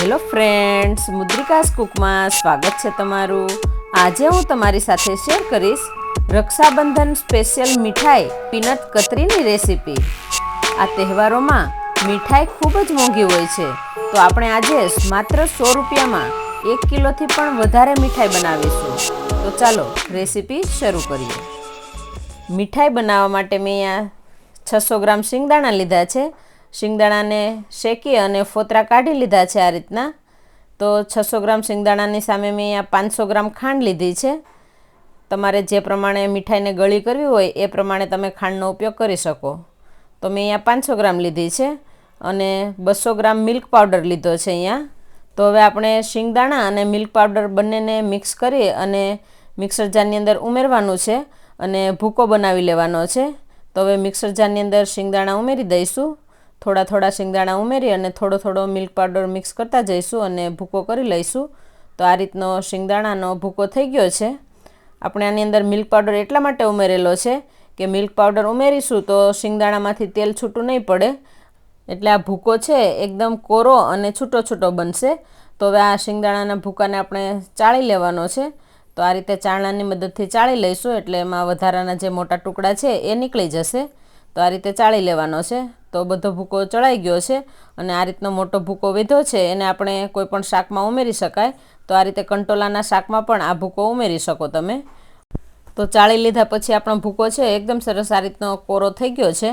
Hello friends, મુદ્રિકાસ કુકમાં સ્વાગત છે તમારું. આજે હું તમારી સાથે શેર કરીશ રક્ષાબંધન સ્પેશિયલ મીઠાઈ પીનટ કતરીની રેસીપી. આ તહેવારોમાં મીઠાઈ ખૂબ જ મોંઘી હોય છે. તો આપણે આજે માત્ર સો રૂપિયામાં એક કિલોથી પણ વધારે મીઠાઈ બનાવીશું. તો ચાલો રેસીપી શરૂ કરીએ. મીઠાઈ બનાવવા માટે મેં અહીંયા છસો ગ્રામ શિંગદાણા લીધા છે. શિંગદાણાને શેકી અને ફોતરા કાઢી લીધા છે આ રીતના. તો છસો ગ્રામ શિંગદાણાની સામે મેં અહીંયા પાંચસો ગ્રામ ખાંડ લીધી છે. તમારે જે પ્રમાણે મીઠાઈને ગળી કરવી હોય એ પ્રમાણે તમે ખાંડનો ઉપયોગ કરી શકો. તો મેં અહીંયા પાંચસો ગ્રામ લીધી છે અને બસો ગ્રામ મિલ્ક પાવડર લીધો છે અહીંયા. તો હવે આપણે શિંગદાણા અને મિલ્ક પાવડર બંનેને મિક્સ કરી અને મિક્સર જારની અંદર ઉમેરવાનું છે અને ભૂકો બનાવી લેવાનો છે. તો હવે મિક્સર જારની અંદર શિંગદાણા ઉમેરી દઈશું. થોડા થોડા શિંગદાણા ઉમેરી અને થોડો થોડો મિલ્ક પાવડર મિક્સ કરતા જઈશું અને ભૂકો કરી લઈશું. તો આ રીતનો શિંગદાણાનો ભૂકો થઈ ગયો છે. આપણે આની અંદર મિલ્ક પાવડર એટલા માટે ઉમેરેલો છે કે મિલ્ક પાવડર ઉમેરીશું તો શિંગદાણામાંથી તેલ છૂટું નહીં પડે. એટલે આ ભૂકો છે એકદમ કોરો અને છૂટો છૂટો બનશે. તો હવે આ શિંગદાણાના ભૂકાને આપણે ચાળી લેવાનો છે. તો આ રીતે ચાળણાની મદદથી ચાળી લઈશું એટલે એમાં વધારાના જે મોટા ટુકડા છે એ નીકળી જશે. તો આ રીતે ચાળી લેવાનો છે. તો બધો ભૂકો ચડાઈ ગયો છે અને આ રીતનો મોટો ભૂકો વધ્યો છે, એને આપણે કોઈ પણ શાકમાં ઉમેરી શકાય. તો આ રીતે કંટોલાના શાકમાં પણ આ ભૂકો ઉમેરી શકો તમે. તો ચાળી લીધા પછી આપણો ભૂકો છે, એકદમ સરસ આ રીતનો કોરો થઈ ગયો છે.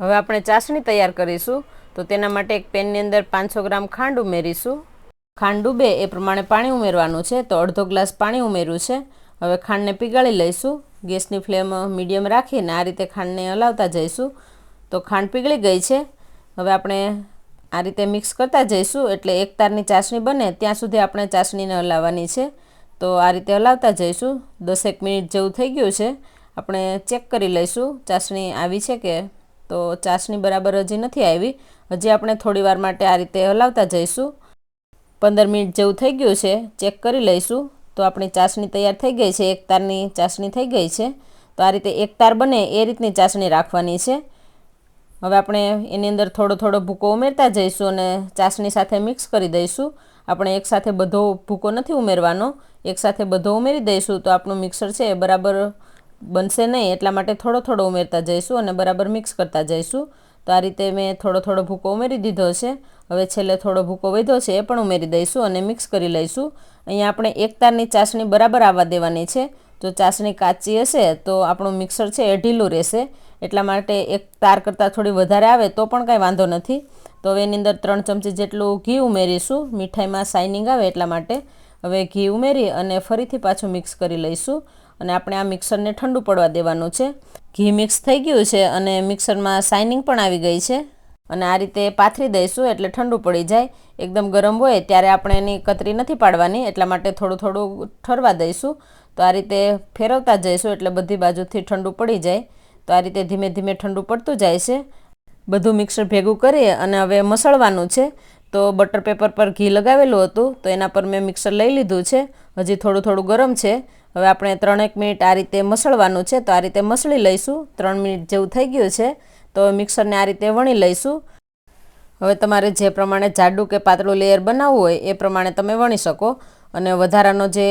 હવે આપણે ચાસણી તૈયાર કરીશું. તો તેના માટે એક પેનની અંદર પાંચસો ગ્રામ ખાંડ ઉમેરીશું. ખાંડ ડૂબે એ પ્રમાણે પાણી ઉમેરવાનું છે, તો અડધો ગ્લાસ પાણી ઉમેર્યું છે. હવે ખાંડને પીગાળી લઈશું. ગેસની ફ્લેમ મીડિયમ રાખીને આ રીતે ખાંડને હલાવતા જઈશું. તો ખાંડ પીગળી ગઈ છે. હવે આપણે આ રીતે મિક્સ કરતા જઈશું એટલે એક તારની ચાસણી બને ત્યાં સુધી આપણે ચાસણીને હલાવવાની છે. તો આ રીતે હલાવતા જઈશું. દસેક મિનિટ જેવું થઈ ગયું છે. આપણે ચેક કરી લઈશું ચાસણી આવી છે કે તો ચાસણી બરાબર હજી નથી આવી. હજી આપણે થોડી વાર માટે આ રીતે હલાવતા જઈશું. પંદર મિનિટ જેવું થઈ ગયું છે. ચેક કરી લઈશું. તો આપણી ચાસણી તૈયાર થઈ ગઈ છે. એક તારની ચાસણી થઈ ગઈ છે. તો આ રીતે એક તાર બને એ રીતની ચાસણી રાખવાની છે. હવે આપણે એની અંદર થોડો થોડો ભૂકો ઉમેરતા જઈશું અને ચાસણી સાથે મિક્સ કરી દઈશું. આપણે એકસાથે બધો ભૂકો નથી ઉમેરવાનો. એકસાથે બધો ઉમેરી દઈશું તો આપણું મિક્સર છે એ બરાબર બનશે નહીં, એટલા માટે થોડો થોડો ઉમેરતા જઈશું અને બરાબર મિક્સ કરતા જઈશું. તો આ રીતે મેં થોડો થોડો ભૂકો ઉમેરી દીધો છે. હવે છેલ્લે થોડો ભૂકો વધ્યો છે એ પણ ઉમેરી દઈશું અને મિક્સ કરી લઈશું. અહીંયા આપણે એક તારની ચાસણી બરાબર આવવા દેવાની છે. જો ચાસણી કાચી હશે તો આપણું મિક્સર છે એ ઢીલું રહેશે. એટલા માટે એક તાર કરતાં થોડી વધારે આવે તો પણ કાંઈ વાંધો નથી. તો હવે એની અંદર ત્રણ ચમચી જેટલું ઘી ઉમેરીશું. મીઠાઈમાં શાઇનિંગ આવે એટલા માટે. હવે ઘી ઉમેરી અને ફરીથી પાછું મિક્સ કરી લઈશું. અને આપણે આ મિક્સરને ઠંડુ પડવા દેવાનું છે. ઘી મિક્સ થઈ ગયું છે અને મિક્સરમાં શાઇનિંગ પણ આવી ગઈ છે. અને આ રીતે પાથરી દઈશું એટલે ઠંડુ પડી જાય. એકદમ ગરમ હોય ત્યારે આપણે એની કતરી નથી પાડવાની, એટલા માટે થોડું થોડું ઠરવા દઈશું. તો આ રીતે ફેરવતા જઈશું એટલે બધી બાજુથી ઠંડુ પડી જાય. તો આ રીતે ધીમે ધીમે ઠંડુ પડતું જાય છે. બધું મિક્સર ભેગું કરી અને હવે મસળવાનું છે. તો બટર પેપર પર ઘી લગાવેલું હતું, તો એના પર મેં મિક્સર લઈ લીધું છે. હજી થોડું થોડું ગરમ છે. હવે આપણે ત્રણેક મિનિટ આ રીતે મસળવાનું છે. તો આ રીતે મસળી લઈશું. ત્રણ મિનિટ જેવું થઈ ગયું છે. તો મિક્સરને આ રીતે વણી લઈશું. હવે તમારે જે પ્રમાણે જાડું કે પાતળું લેયર બનાવવું હોય, એ પ્રમાણે તમે વણી શકો. અને વધારાનો જે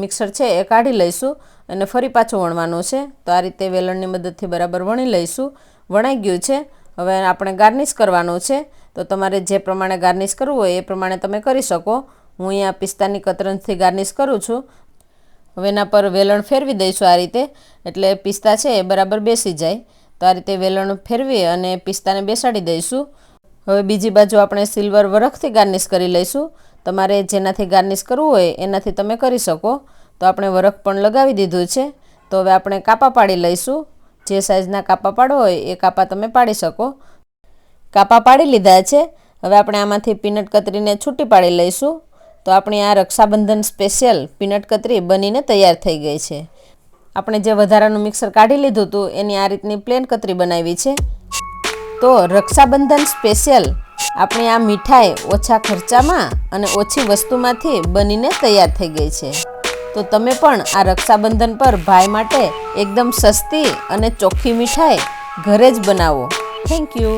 મિક્સર છે એ કાઢી લઈશું અને ફરી પાછું વણવાનું છે. તો આ રીતે વેલણની મદદથી બરાબર વણી લઈશું. વણાઈ ગયું છે. હવે આપણે ગાર્નિશ કરવાનું છે. તો તમારે જે પ્રમાણે ગાર્નિશ કરવું હોય એ પ્રમાણે તમે કરી શકો. હું અહીંયા પિસ્તાની કતરનથી ગાર્નિશ કરું છું. હવે એના પર વેલણ ફેરવી દઈશું આ રીતે. એટલે પિસ્તા છે એ બરાબર બેસી જાય. તો આ રીતે વેલણ ફેરવી અને પિસ્તાને બેસાડી દઈશું. હવે બીજી બાજુ આપણે સિલ્વર વરખથી ગાર્નિશ કરી લઈશું. તમારે જેનાથી ગાર્નિશ કરવું હોય, એનાથી તમે કરી શકો. તો આપણે વરખ પણ લગાવી દીધું છે. તો હવે આપણે કાપા પાડી લઈશું. જે સાઇઝના કાપા પાડો હોય, એ કાપા તમે પાડી શકો. કાપા પાડી લીધા છે. હવે આપણે આમાંથી પીનટ કતરીને છૂટી પાડી લઈશું. તો આપણી આ રક્ષાબંધન સ્પેશિયલ પીનટ કતરી બનીને તૈયાર થઈ ગઈ છે. આપણે જે વધારાનું મિક્સર કાઢી લીધું હતું, એની આ રીતની પ્લેન કતરી બનાવી છે. તો રક્ષાબંધન સ્પેશિયલ આપણી આ મીઠાઈ ઓછા ખર્ચામાં અને ઓછી વસ્તુમાંથી બનીને તૈયાર થઈ ગઈ છે. તો તમે પણ આ રક્ષાબંધન પર ભાઈ માટે એકદમ સસ્તી અને ચોખ્ખી મીઠાઈ ઘરે જ બનાવો. Thank you